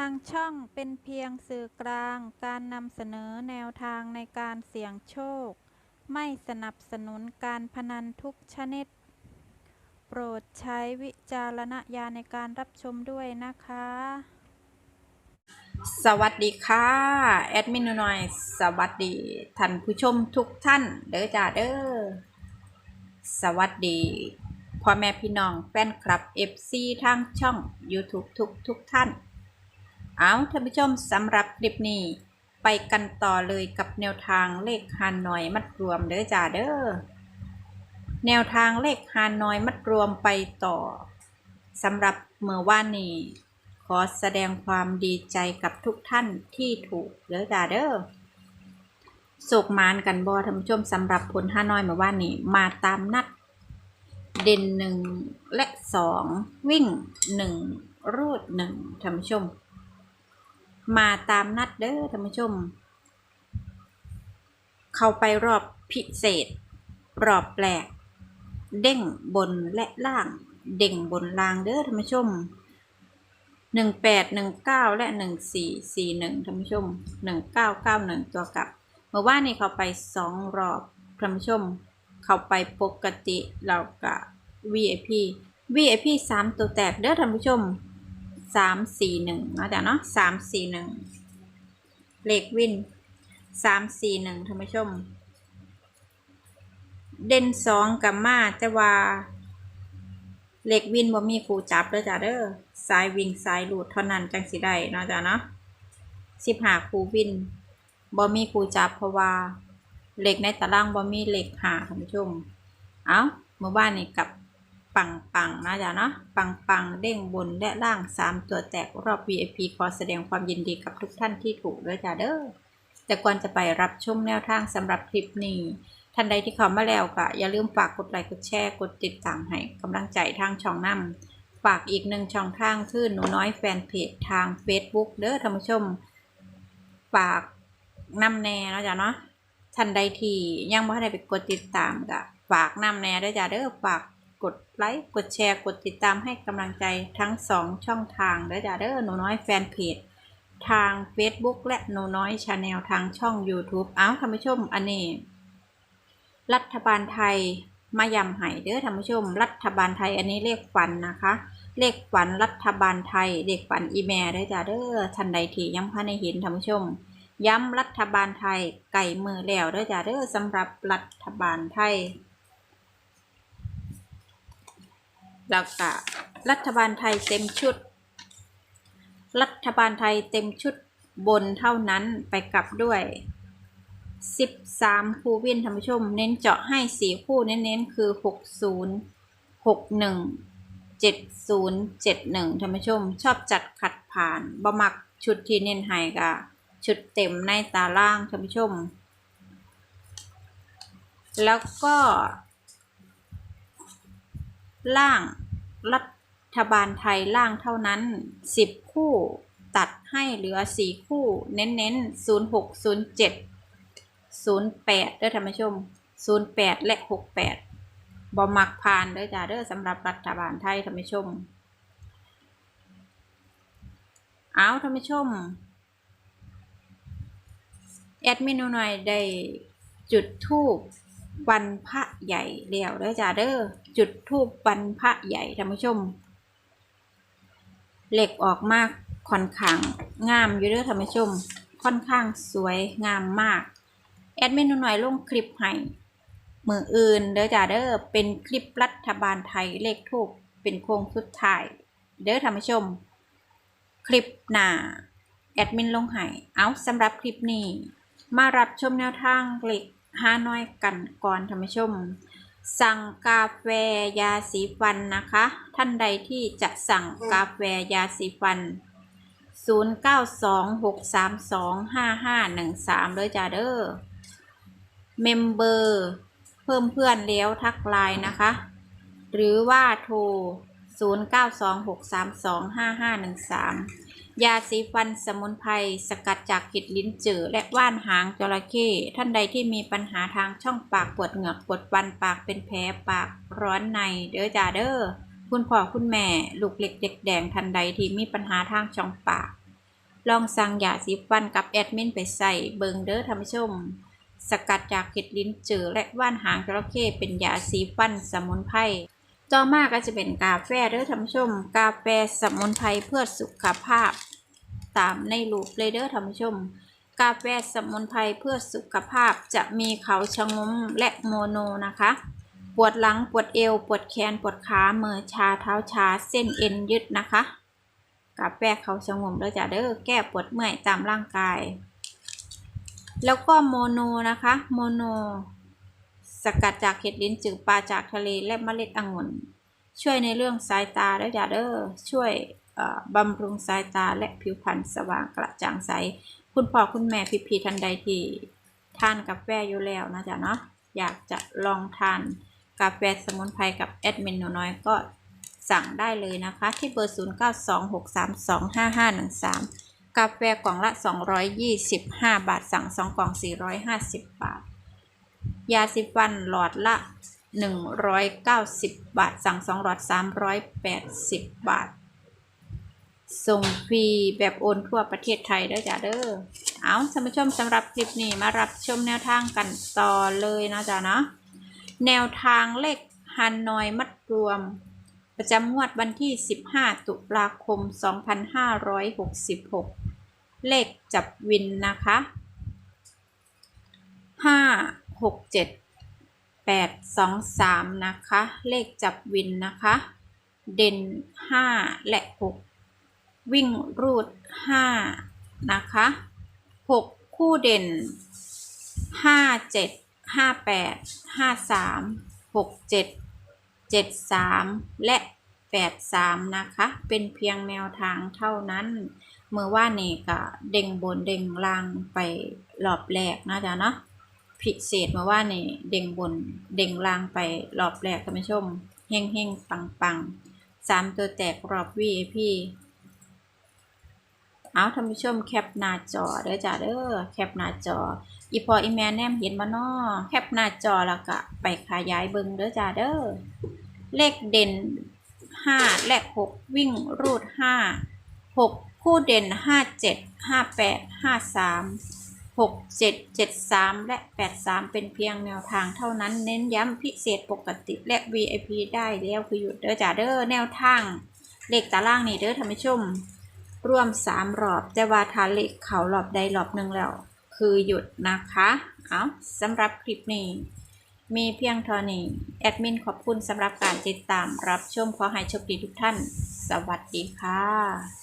างช่องเป็นเพียงสื่อกลางการนำเสนอแนวทางในการเสี่ยงโชค ไม่สนับสนุนการพนันทุกชนิด โปรดใช้วิจารณญาณในการรับชมด้วยนะคะ สวัสดีค่ะ แอดมินหน่อย สวัสดีท่านผู้ชมทุกท่าน เด้อจ้าเด้อ สวัสดีพ่อแม่พี่น้องแฟนคลับ FC ทางช่อง YouTube ทุกทุกท่าน เอาท่านผู้ชมสำหรับคลิปนี้ ไปกันต่อเลยกับแนวทางเลขฮานอยมัดรวมเด้อจ้าเด้อแนวทางเลขฮานอยมัดรวมไปต่อสำหรับเมื่อว่านนี้ขอแสดงความดีใจกับทุกท่านที่ถูกเด้อจ้าเด้อสุกมานกันบอท่านผู้ชมสำหรับผลห้านอยเมื่อวานนี้มาตามนัด เด่นหนึ่งและสองวิ่งหนึ่งรูดหนึ่งท่านผู้ชม มาตามนัดเด้อท่านผู้ชม เข้าไปรอบพิเศษ รอบแปลก เด้งบนและล่าง เด้งบนล่างเด้อท่านผู้ชมหนึ่งแปดหนึ่งเก้าและหนึ่งสี่สี่หนึ่งท่านผู้ชมหนึ่งเก้าเก้าหนึ่งตัวกลับ เมื่อว่านนี้เขาไปสองรอบท่านผู้ชม เขาไปปกติเรากับ VIP VIP สามตัวแตกเด้อท่านผู้ชม สามสี่หนึ่งนะจ๊ะเนาะสามสี่หนึ่งเลขวินสามสี่หนึ่งท่านผู้ชม เด่นสองกับมาแต่ว่าเหล็กวินบ่มีครูจับเด้อจ้าเด้อสายวิ่งสายหลุดเท่านั้นจังสิได้เนาะจ้าเนาะสิบหาครูวินบ่มีครูจับเพราะว่าเหล็กในตารางบ่มีเหล็กหาท่านผู้ชม เอาเมื่อบ้านนี้กับ ปังปังนะจ้าเนาะปังปังเด้งบนและล่างสามตัวแตกรอบ VIP ขอแสดงความยินดีกับทุกท่านที่ถูกด้วยจ้าเด้อแต่ก่อนจะไปรับชมแนวทางสำหรับคลิปนี้ท่านใดที่เข้ามาแล้วก็อย่าลืมฝากกดไลค์กดแชร์กดติดตามให้กำลังใจทางช่องน้ำฝากอีกหนึ่งช่องทางคือหนูน้อยแฟนเพจทาง Facebook เด้อท่านผู้ชม ฝากนำแน่เนะจ้ะเนาะท่านใดที่ยังไม่ได้ไปกดติดตามก็ฝากนำแน่เด้อจ้ะเด้อฝาก กดไลค์ กดแชร์ กดติดตามให้กำลังใจทั้งสองช่องทางเด้อจ้ะเด้อหนูน้อยแฟนเพจทาง Facebook และหนูน้อยชาแนลทางช่อง YouTube เอ้าท่านผู้ชมอันนี้ รัฐบาลไทยมายำไห้เด้อท่านผู้ชม รัฐบาลไทยอันนี้เลขฝันนะคะ เลขฝันรัฐบาลไทยเลขฝันอีแม่เด้อจ้าเด้อท่านใดที่ยังพาในเห็นท่านผู้ชมย้ำรัฐบาลไทยไก่มือแล้วเด้อจ้าเด้อสำหรับรัฐบาลไทย แล้วก็รัฐบาลไทยเต็มชุด รัฐบาลไทยเต็มชุดบนเท่านั้นไปกลับด้วยสิบสามคู่วินท่านผู้ชม เน้นเจาะให้สี่คู่เน้นๆคือหกศูนย์หกหนึ่งเจ็ดศูนย์เจ็ดหนึ่งท่านผู้ชม ชอบจัดขัดผ่านบ่มักชุดที่เน้นให้กะชุดเต็มในตาล่างท่านผู้ชม แล้วก็ ล่างรัฐบาลไทยล่างเท่านั้นสิบคู่ตัดให้เหลือสี่คู่ เน้นๆศูนย์หกศูนย์เจ็ดศูนย์แปดเด้อท่านผู้ชมศูนย์แปดและหกแปดบอมักผ่านเด้อจ้าเด้อสำหรับรัฐบาลไทยท่านผู้ชม เอาท่านผู้ชม แอดมินหน่อยได้จุดทูบ วันพระใหญ่แล้วเด้อจ้าเด้อจุดทูบวันพระใหญ่ท่านผู้ชม เหล็กออกมากค่อนข้างงามอยู่เด้อท่านผู้ชม ค่อนข้างสวยงามมาก แอดมินหน่อยลงคลิปให้มืออื่นเด้อจ้าเด้อเป็นคลิปรัฐบาลไทยเลขทูบเป็นโค้งสุดท้าย เด้อท่านผู้ชม คลิปหน้าแอดมินลงให้เอาสำหรับคลิปนี้ มารับชมแนวทางเหล็ก ห้าน้อยกันก่อนท่านผู้ชม สั่งกาแฟยาสีฟันนะคะ ท่านใดที่จะสั่งกาแฟยาสีฟัน 0926325513เลยจ้าเด้อเมมเบอร์เพิ่มเพื่อนแล้วทักไลน์นะคะ หรือว่าโทร 0926325513 ยาสีฟันสมุนไพรสกัดจากกิดลิ้นจือและว่านหางจระเข้ท่านใดที่มีปัญหาทางช่องปากปวดเหงือกปวดฟันปากเป็นแผลปากร้อนในเด้อจ้าเด้อคุณพ่อคุณแม่ลูกเล็กเด็กแดงท่านใดที่มีปัญหาทางช่องปาก ลองสั่งยาสีฟันกับแอดมินไปใส่เบิงเด้อท่านผู้ชม สกัดจากเห็ดลิ้นจือและว่านหางจระเข้เป็นยาสีฟันสมุนไพรต่อมาก็จะเป็นกาแฟเด้อท่านผู้ชม กาแฟสมุนไพรเพื่อสุขภาพ ตามในรูปเลยเด้อท่านผู้ชม กาแฟสมุนไพรเพื่อสุขภาพจะมีเขาชะงมและโมโนนะคะ ปวดหลังปวดเอว ปวดแขนปวดขาเมือชาเท้าชาเส้นเอ็นยึดนะคะ กาแฟเขาชะงมเด้อจ้ะเด้อแก้ปวดเมื่อยตามร่างกาย แล้วก็โมโนนะคะโมโนสกัดจากเห็ดลิ้นจือปลาจากทะเลและเมล็ดองุ่น ช่วยในเรื่องสายตาเด้อจ้ะเด้อช่วย บำรุงสายตาและผิวพรรณสว่างกระจ่างใส คุณพ่อคุณแม่พี่พีทันใดที่ทานกาแฟอยู่แล้วนะจ๊ะเนาะอยากจะลองทานกาแฟสมุนไพรกับแอดมินหนูน้อยก็สั่งได้เลยนะคะ ที่เบอร์ 0926325513 กาแฟกล่องละ 225 บาท สั่ง 2 กล่อง 450 บาท ยาสีฟันหลอดละ 190 บาท สั่ง 2 หลอด 380 บาท ส่งฟรีแบบโอนทั่วประเทศไทยเด้จ้ะเด้อ เอาท่านผู้ชมสำหรับคลิปนี้มารับชมแนวทางกันต่อเลยนะจ๊ะเนาะ แนวทางเลขฮันนอยมัดรวม ประจำงวดวันที่ 15 ตุลาคม 2566 เลขจับวินนะคะ 5 6 7 8 2 3 นะคะ เลขจับวินนะคะ เด่น 5 และ 6 วิ่งรูด5นะคะ6คู่เด่น5 7 5 8 5 3 6 7 7 3และ8 3นะคะ เป็นเพียงแนวทางเท่านั้นเมื่อว่านี่ก็เด้งบนเด้งล่างไปรอบแรกนะจ๊ะเนาะพิเศษมาว่านี่เด้งบนเด้งล่างไปรอบแรกท่านผู้ชมเฮงเฮงปังปังสามตัวแตกรอบ VIP เอาท่านผู้ชมแคปหน้าจอเด้อจ้าเด้อแคปหน้าจอ อีพออีแมนแนมเห็นบ่น้อแคปหน้าจอแล้วก็ไปขยายเบิ่งเด้อจ้าเด้อเลขเด่น 5 และ 6 วิ่งรูด 5 6 คู่เด่น 5 7 5 8 5 3 6 7 7 3 และ 8 3 เป็นเพียงแนวทางเท่านั้นเน้นย้ำพิเศษปกติและ VIP ได้แล้วคือหยุดเด้อจ้าเด้อแนวทาง เลขตารางนี่เด้อท่านผู้ชม ร่วมสามรอบแต่ว่าทาเลขเขารอบใดรอบหนึ่งแล้ว คือหยุดนะคะเอาสำหรับคลิปนี้ มีเพียงเท่านี้แอดมินขอบคุณสำหรับการติดตามรับชมขอให้โชคดีทุกท่าน สวัสดีค่ะ